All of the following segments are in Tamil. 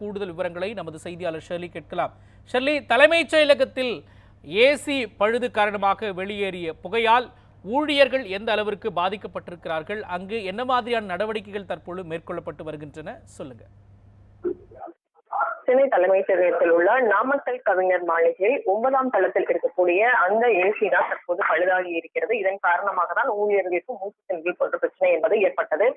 கூடுதல் விவரங்களை நமது செய்தியாளர் ஷெர்லி கேட்கலாம். ஷெர்லி தலைமைச் செயலகத்தில் ஏசி பழுது காரணமாக வெளியேறிய புகையால் ஊழியர்கள் எந்த அளவிற்கு பாதிக்கப்பட்டிருக்கிறார்கள்? அங்கு என்ன மாதிரியான நடவடிக்கைகள் தற்பொழுது மேற்கொள்ளப்பட்டு வருகின்றன? சொல்லுங்க. சென்னை தலைமைச் செயலகத்தில் உள்ள நாமக்கல் கவிஞர் மாளிகையில் ஒன்பதாம் தளத்தில் இருக்கக்கூடிய அந்த ஏசி தான் தற்போது பழுதாகி இருக்கிறது. இதன் காரணமாக தான் ஊழியர்களுக்கு மூச்சு திணறல் போன்ற பிரச்சனை என்பது ஏற்பட்டது.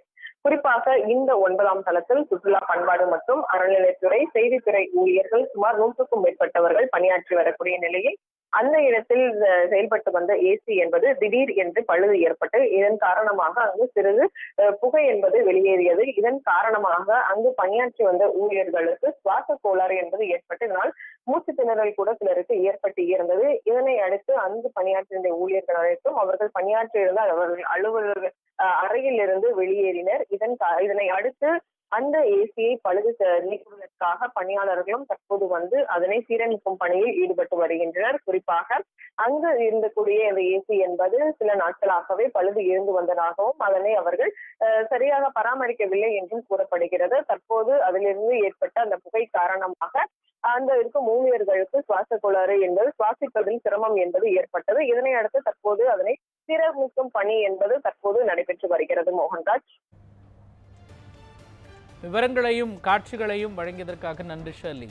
குறிப்பாக இந்த ஒன்பதாம் தளத்தில் சுற்றுலா பண்பாடு மற்றும் அறநிலையத்துறை செய்தித்துறை ஊழியர்கள் சுமார் நூற்றுக்கும் மேற்பட்டவர்கள் பணியாற்றி வரக்கூடிய நிலையில் அந்த இடத்தில் அஹ், செயல்பட்டு வந்த ஏசி என்பது திடீர் என்று பழுது ஏற்பட்டு இதன் காரணமாக அங்கு சிறிது அஹ், புகை என்பது வெளியேறியது. இதன் காரணமாக அங்கு பணியாற்றி வந்த ஊழியர்களுக்கு சுவாச கோளாறு என்பது ஏற்பட்டு இதனால் மூச்சு திணறல் கூட சிலருக்கு ஏற்பட்டு இருந்தது. இதனை அடுத்து அங்கு பணியாற்றிய ஊழியர்கள் அனைத்தும் அவர்கள் பணியாற்றியிருந்த அவர்கள் அலுவலர்கள் அறையில் இருந்து வெளியேறினர். இதன் இதனை அடுத்து அந்த ஏசியை பழுது நீக்குவதற்காக பணியாளர்களும் தற்போது வந்து அதனை சீரமைக்கும் பணியில் ஈடுபட்டு வருகின்றனர். குறிப்பாக அங்கு இருந்தக்கூடிய அந்த ஏசி என்பது சில நாட்களாகவே பழுது இருந்து வந்ததாகவும் அதனை அவர்கள் சரியாக பராமரிக்கவில்லை என்றும் கூறப்படுகிறது. தற்போது அதிலிருந்து ஏற்பட்ட அந்த புகை காரணமாக அந்த இருக்கும் ஊழியர்களுக்கு சுவாச கோளாறு என்பது சுவாசிப்பதில் சிரமம் என்பது ஏற்பட்டது. இதனை அடுத்து தற்போது அதனை சீரமைக்கும் பணி என்பது தற்போது நடைபெற்று வருகிறது. மோகன்ராஜ். விவரங்களையும் காட்சிகளையும் வழங்கியதற்காக நன்றி ஷர்லி